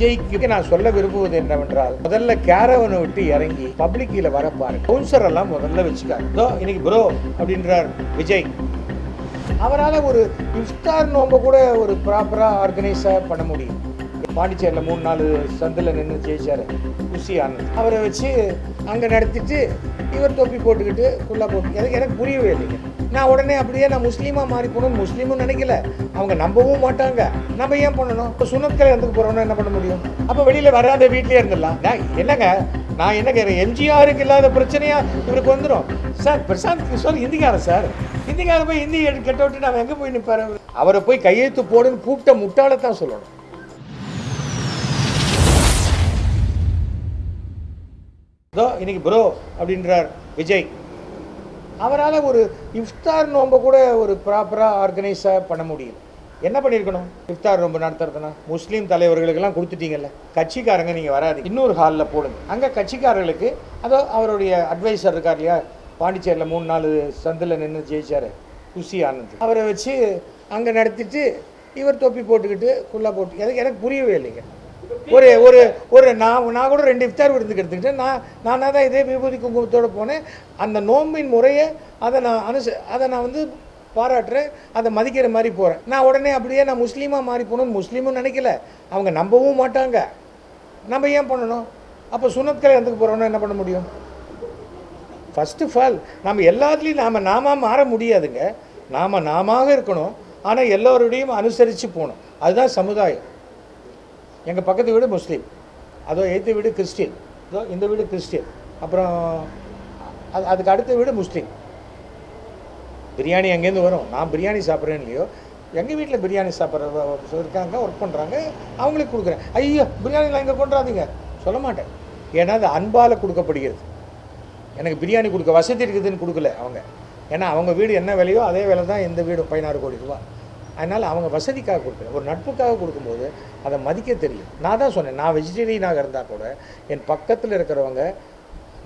விஜய்க்கு நான் சொல்ல விரும்புவது என்னவென்றால் முதல்ல கேரவனை விட்டு இறங்கி பப்ளிக்கில் வர பாருங்க. கவுன்சர் எல்லாம் முதல்ல வச்சுக்காரு இன்னைக்கு ப்ரோ அப்படின்றார் விஜய். அவரால் ஒரு இஃப்தார் நோம்ப கூட ஒரு ப்ராப்பராக ஆர்கனைஸாக பண்ண முடியும். பாண்டிச்சேரியில் மூணு நாலு சந்தில் நின்று ஜெயிச்சார். குஷி ஆனந்த். அவரை வச்சு அங்கே நடத்திட்டு இவர் தொப்பி போட்டுக்கிட்டு ஃபுல்லாக போட்டு எனக்கு எனக்கு புரியவே இல்லைங்க. நான் உடனே அப்படியே நான் முஸ்லீமாக மாறி போகணும் முஸ்லீமும் நினைக்கல. அவங்க நம்பவும் மாட்டாங்க. நம்ம ஏன் பண்ணணும்? இப்போ சுனத்கலை வந்துக்கு போகிறோன்னா என்ன பண்ண முடியும்? அப்போ வெளியில் வராத வீட்லேயே இருந்துடலாம். என்னங்க? நான் என்ன கேட்குறேன் எம்ஜிஆருக்கு இல்லாத பிரச்சனையா இவருக்கு வந்துடும் சார் பிரசாந்த் கிஷோர் இந்திக்காரன் சார். இந்திக்காரன் போய் இந்தி கெட்ட விட்டு நான் எங்கே போய் நிற்பாரு அவரை போய் கையெழுத்து போடுன்னு கூப்பிட்ட முட்டாளை தான் சொல்லணும். இதோ இன்னைக்கு ப்ரோ அப்படின்றார் விஜய். அவரால் ஒரு இஃப்தார் நோம்ப கூட ஒரு ப்ராப்பராக ஆர்கனைஸாக பண்ண முடியல என்ன பண்ணியிருக்கணும் இஃப்தார் நோம்பு நடத்துறதுனா முஸ்லீம் தலைவர்களுக்கெல்லாம் கொடுத்துட்டீங்கல்ல. கட்சிக்காரங்க நீங்கள் வராது இன்னொரு ஹாலில் போடுங்க. அங்கே கட்சிக்காரர்களுக்கு அதோ அவருடைய அட்வைசர் இருக்கார் இல்லையா? பாண்டிச்சேரியில் மூணு நாலு சந்தில் நின்று ஜெயிச்சார். குஷி ஆனந்த். அவரை வச்சு அங்கே நடத்திட்டு இவர் தொப்பி போட்டுக்கிட்டு ஃபுல்லாக போட்டு எனக்கு எனக்கு புரியவே இல்லைங்க. ஒரு ஒரு ஒரு நான் நான் கூட ரெண்டு இஃப்தார் விருந்துக்கு எடுத்துக்கிட்டேன். நான் நானாக தான் இதே விபூதி குங்குமத்தோடு போனேன். அந்த நோம்பின் முறையை அதை நான் அனுச அதை நான் வந்து பாராட்டுறேன். அதை மதிக்கிற மாதிரி போகிறேன் நான் உடனே அப்படியே நான் முஸ்லீமாக மாறி போகணும்னு முஸ்லீமும் நினைக்கல. அவங்க நம்பவும் மாட்டாங்க. நம்ம ஏன் பண்ணணும்? அப்போ சுனத்கலை இறந்துக்கு போகிறோன்னா என்ன பண்ண முடியும்? ஃபஸ்ட் ஆஃப் ஆல் நம்ம எல்லாத்துலேயும் நாம் நாம மாற முடியாதுங்க. நாம் நாம இருக்கணும். ஆனால் எல்லோருடையும் அனுசரித்து போகணும். அதுதான் சமுதாயம். எங்கள் பக்கத்து வீடு முஸ்லீம். அதோ எய்த்து வீடு கிறிஸ்டின். இதோ இந்த வீடு கிறிஸ்டின். அப்புறம் அது அதுக்கு அடுத்த வீடு முஸ்லீம். பிரியாணி எங்கேருந்து வரும். நான் பிரியாணி சாப்பிட்றேன் இல்லையோ? எங்கள் வீட்டில் பிரியாணி சாப்பிட்ற இருக்காங்க ஒர்க் பண்ணுறாங்க அவங்களுக்கு கொடுக்குறேன். ஐயோ பிரியாணிலாம் இங்கே கொண்டாதீங்க சொல்ல மாட்டேன். ஏன்னா அது அன்பால் கொடுக்கப்படுகிறது. எனக்கு பிரியாணி கொடுக்க வசதி இருக்குதுன்னு கொடுக்கல அவங்க. ஏன்னா அவங்க வீடு என்ன விலையோ அதே விலை தான் இந்த வீடு பதினாறு கோடி ரூபா அதனால் அவங்க வசதிக்காக கொடுக்குறேன் ஒரு நட்புக்காக கொடுக்கும்போது அதை மதிக்க தெரியும். நான் தான் சொன்னேன் நான் வெஜிடேரியனாக இருந்தால் கூட என் பக்கத்தில் இருக்கிறவங்க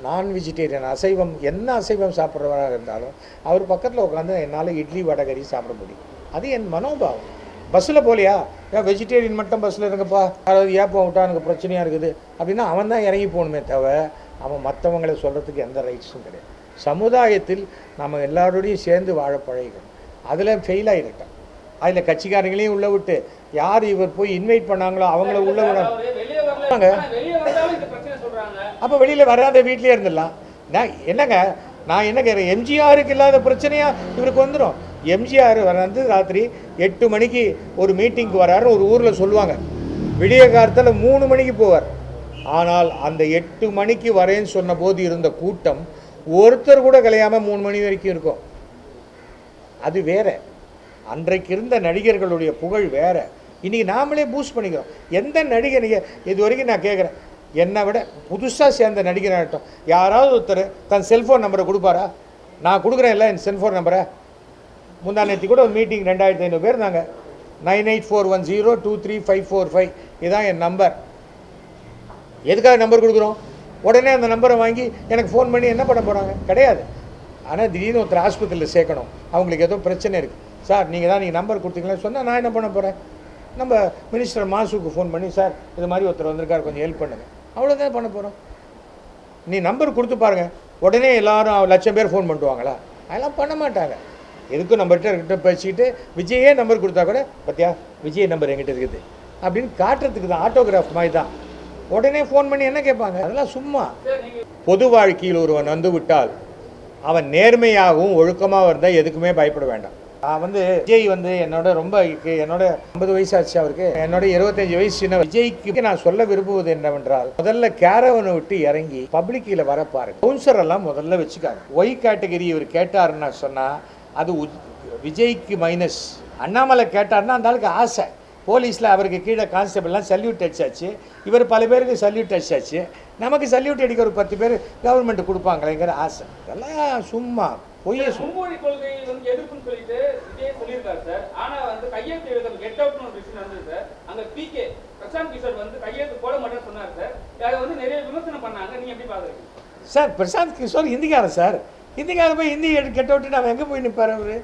நான் வெஜிடேரியன் அசைவம் என்ன அசைவம் சாப்பிட்றவராக இருந்தாலும் அவர் பக்கத்தில் உட்காந்து என்னால் இட்லி வடகரி சாப்பிட முடியும். அது என் மனோபாவம். பஸ்ஸில் போகலையா ஏன் வெஜிடேரியன் மட்டும் பஸ்ஸில் இருங்கப்பா. அதாவது ஏப்போ விட்டா எனக்கு பிரச்சனையாக இருக்குது. அப்படின்னா அவன் தான் இறங்கி போகணுமே தவிர அவன் மற்றவங்களை சொல்கிறதுக்கு எந்த ரைட்ஸும் கிடையாது. சமுதாயத்தில் நம்ம எல்லாரோடையும் சேர்ந்து வாழ பழகிக்கணும். அதில் ஃபெயில் ஆகிருக்கேன் அதில் கட்சிக்காரங்களையும் உள்ள விட்டு யார் இவர் போய் இன்வைட் பண்ணாங்களோ அவங்கள உள்ள விட அதாவது வெளியே வரல வாங்க. ஆனா வெளியே வந்தாலும் இந்த பிரச்சனை சொல்றாங்க. அப்போ வெளியில் வராத வீட்லேயே இருந்துடலாம். நான் என்னங்க? நான் என்ன கேட்குறேன் எம்ஜிஆருக்கு இல்லாத பிரச்சனையா இவருக்கு வந்துடும் எம்ஜிஆர் வந்து ராத்திரி எட்டு மணிக்கு ஒரு மீட்டிங்க்கு வராருன்னு ஒரு ஊரில் சொல்லுவாங்க. விடிய காலத்தில் மூணு மணிக்கு போவார். ஆனால் அந்த எட்டு மணிக்கு வரேன்னு சொன்ன போது இருந்த கூட்டம் ஒருத்தர் கூட கலையாமல் மூணு மணி வரைக்கும் இருக்கும். அது வேற. அன்றைக்கு இருந்த நடிகர்களுடைய புகழ் வேறு. இன்றைக்கி நாமளே பூஸ்ட் பண்ணிக்கிறோம். எந்த நடிகர் இது வரைக்கும் நான் கேட்குறேன் என்னை விட புதுசாக சேர்ந்த நடிகராகட்டும் யாராவது ஒருத்தர் தன் செல்ஃபோன் நம்பரை கொடுப்பாரா? நான் கொடுக்குறேன் இல்லை என் செல்ஃபோன் நம்பரை முந்தா நேற்று கூட ஒரு மீட்டிங் ரெண்டாயிரத்தி ஐநூறு பேர் நாங்கள் nine eight four one zero two three five four five இதுதான் என் நம்பர் எதுக்காக நம்பர் கொடுக்குறோம்? உடனே அந்த நம்பரை வாங்கி எனக்கு ஃபோன் பண்ணி என்ன பண்ண போகிறாங்க கிடையாது. ஆனால் திடீர்னு ஒருத்தர் ஆஸ்பத்திரியில் சேர்க்கணும். அவங்களுக்கு ஏதோ பிரச்சனை இருக்குது சார் நீங்கள் தான் நீங்கள் நம்பர் கொடுத்தீங்களேன்னு சொன்னால் நான் என்ன பண்ண போகிறேன் நம்ம மினிஸ்டர் மாசுக்கு ஃபோன் பண்ணி சார் இது மாதிரி ஒருத்தர் வந்திருக்கார் கொஞ்சம் ஹெல்ப் பண்ணுங்க. அவ்வளோதான் பண்ண போகிறோம் நீ நம்பர் கொடுத்து பாருங்கள் உடனே எல்லாரும் லட்சம் பேர் ஃபோன் பண்ணுவாங்களா? அதெல்லாம் பண்ண மாட்டாங்க. எதுக்கும் நம்மகிட்ட கிட்ட பேசிக்கிட்டு விஜயே நம்பர் கொடுத்தா கூட பார்த்தியா விஜய் நம்பர் எங்கிட்ட இருக்குது. அப்படின்னு காட்டுறதுக்கு தான் ஆட்டோகிராஃப் மாதிரி தான். உடனே ஃபோன் பண்ணி என்ன கேட்பாங்க? அதெல்லாம் சும்மா. பொது வாழ்க்கையில் ஒருவன் வந்து விட்டால் அவன் நேர்மையாகவும் ஒழுக்கமாக இருந்தால் எதுக்குமே பயப்பட வேண்டாம். வந்து விஜய் வந்து என்னோட ரொம்ப என்னோட ஐம்பது வயசு ஆச்சு அவருக்கு. என்னோட இருபத்தஞ்சு வயசு சின்ன விஜய்க்கு நான் சொல்ல விரும்புவது என்னவென்றால் முதல்ல கேரவனை விட்டு இறங்கி பப்ளிக்கில் வர பாருங்க. கவுன்சர் எல்லாம் முதல்ல வச்சுக்காங்க. ஒய் கேட்டகரி இவர் கேட்டாருன்னு சொன்னால் அது விஜய்க்கு மைனஸ் அண்ணாமலை கேட்டாருன்னா அந்த ஆளுக்கு ஆசை. போலீஸில் அவருக்கு கீழே கான்ஸ்டபிள்லாம் சல்யூட் அடிச்சாச்சு. இவர் பல பேருக்கு சல்யூட் அடிச்சாச்சு. நமக்கு சல்யூட் அடிக்க ஒரு பத்து பேர் கவர்மெண்ட் கொடுப்பாங்களேங்கிற ஆசை. இதெல்லாம் சும்மா பொய்யே மும்மொழி கொள்கை வந்து எதிர்ப்புன்னு சொல்லிட்டு சொல்லியிருக்காரு சார். ஆனா வந்து கையெழுத்து எழுத கெட் அவுட்னு ஒரு விஷயம் நடந்தது சார். அங்க பிகே பிரசாந்த் கிஷோர் வந்து கையெழுத்து போட மாட்டேன்னு சொன்னார் சார். அதை வந்து நிறைய விமர்சனம் பண்ணாங்க. நீங்க எப்படி பாக்குறீங்க சார் பிரசாந்த் கிஷோர் ஹிந்திக்காரன் சார். ஹிந்திக்காரன் போய் ஹிந்தி கெட்ட விட்டு நான் எங்கே போய் நிற்பார் அவர்?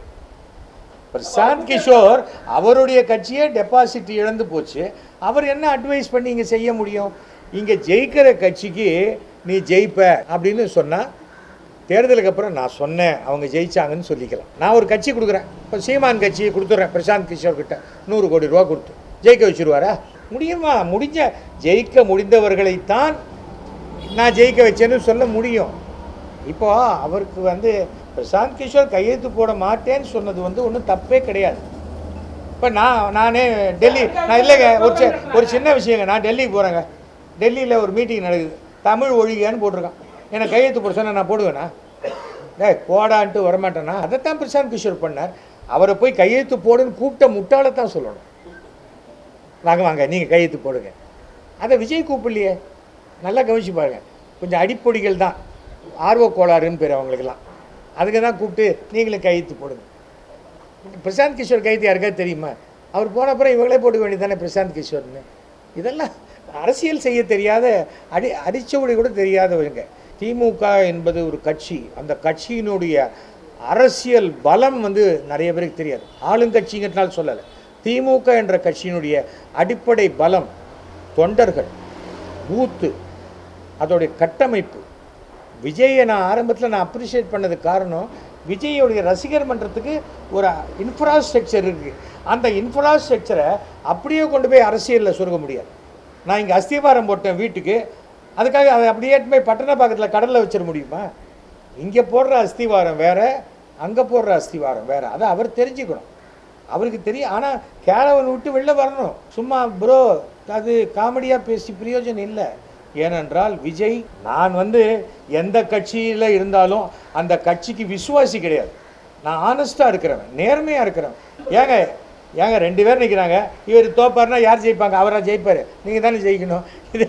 பிரசாந்த் கிஷோர் அவருடைய கட்சியே டெபாசிட் இழந்து போச்சு. அவர் என்ன அட்வைஸ் பண்ணி இங்கே செய்ய முடியும்? இங்கே ஜெயிக்கிற கட்சிக்கு நீ ஜெயிப்ப அப்படின்னு சொன்னால் தேர்தலுக்கு அப்புறம் நான் சொன்னேன் அவங்க ஜெயிச்சாங்கன்னு சொல்லிக்கலாம். நான் ஒரு கட்சி கொடுக்குறேன். இப்போ சீமான் கட்சியை கொடுத்துட்றேன். பிரசாந்த் கிஷோர் கிட்ட நூறு கோடி ரூபா கொடுத்து. ஜெயிக்க வச்சுருவாரா? முடியுமா? முடிஞ்ச ஜெயிக்க முடிந்தவர்களைத்தான் நான் ஜெயிக்க வச்சேன்னு சொல்ல முடியும். இப்போ அவருக்கு வந்து பிரசாந்த் கிஷோர் கையெழுத்து போட மாட்டேன்னு சொன்னது வந்து ஒன்றும் தப்பே கிடையாது. இப்போ நான் நானே டெல்லி நான் இல்லைங்க ஒரு ஒரு சின்ன விஷயங்க. நான் டெல்லிக்கு போகிறேங்க டெல்லியில் ஒரு மீட்டிங் நடக்குது. தமிழ் ஒழிகன்னு போட்டிருக்கான். எனக்கு கையெழுத்து போட சொன்னா நான் போடுவேனா? டே போடான்ட்டு வரமாட்டேனா? அதைத்தான் பிரசாந்த் கிஷோர் பண்ணார். அவரை போய் கையெழுத்து போடுன்னு கூப்பிட்ட முட்டாளை தான் சொல்லணும். வாங்க வாங்க நீங்கள் கையெழுத்து போடுங்க. அதை விஜய் கூப்பிடலையே. நல்லா கவனிச்சு பாருங்கள் கொஞ்சம் அடிப்பொடிகள் தான். ஆர்வ கோளாறுன்னு பேர் அவங்களுக்கெல்லாம். அதுக்கு தான் கூப்பிட்டு நீங்களும் கையெழுத்து போடுங்க. பிரசாந்த் கிஷோர் கைது யாருக்காவது தெரியுமா? அவர் போன அப்புறம் இவங்களே போட்டுக்க வேண்டியதானே பிரசாந்த் கிஷோர்னு. இதெல்லாம் அரசியல் செய்ய தெரியாத அடி அடிச்சவடி கூட தெரியாதவங்க. திமுக என்பது ஒரு கட்சி. அந்த கட்சியினுடைய அரசியல் பலம் வந்து நிறைய பேருக்கு தெரியாது. ஆளுங்கட்சிங்கிறதுனால சொல்லலை. திமுக என்ற கட்சியினுடைய அடிப்படை பலம் தொண்டர்கள் பூத்து அதோடைய கட்டமைப்பு. விஜயை நான் ஆரம்பத்தில் நான் அப்ரிஷியேட் பண்ணதுக்கு காரணம் விஜயோடைய ரசிகர் மன்றத்துக்கு ஒரு இன்ஃப்ராஸ்ட்ரக்சர் இருக்குது அந்த இன்ஃப்ராஸ்ட்ரக்சரை அப்படியே கொண்டு போய் அரசியலில் சொருக முடியாது. நான் இங்கே அஸ்திவாரம் போட்டேன் வீட்டுக்கு அதுக்காக அதை அப்படியே எடுத்துட்டு போய் பட்டணப்பாக்கத்தில் கடலில் வச்சிட முடியுமா? இங்கே போடுற அஸ்திவாரம் வேறு அங்கே போடுற அஸ்திவாரம் வேறு. அதை அவர் தெரிஞ்சுக்கணும். அவருக்கு தெரியும். ஆனால் கேரவன் விட்டு வெளில வரணும். சும்மா ப்ரோ அது காமெடியாக பேசி பிரயோஜனம் இல்லை. ஏனென்றால் விஜய் நான் வந்து எந்த கட்சியில் இருந்தாலும் அந்த கட்சிக்கு விசுவாசி கிடையாது. நான் ஆனஸ்ட்டாக இருக்கிறவன் நேர்மையாக இருக்கிறவன். ஏங்க ஏங்க ரெண்டு பேர் நிற்கிறாங்க இவர் தோப்பாருன்னா யார் ஜெயிப்பாங்க? அவராக ஜெயிப்பார். நீங்கள் தானே ஜெயிக்கணும். இது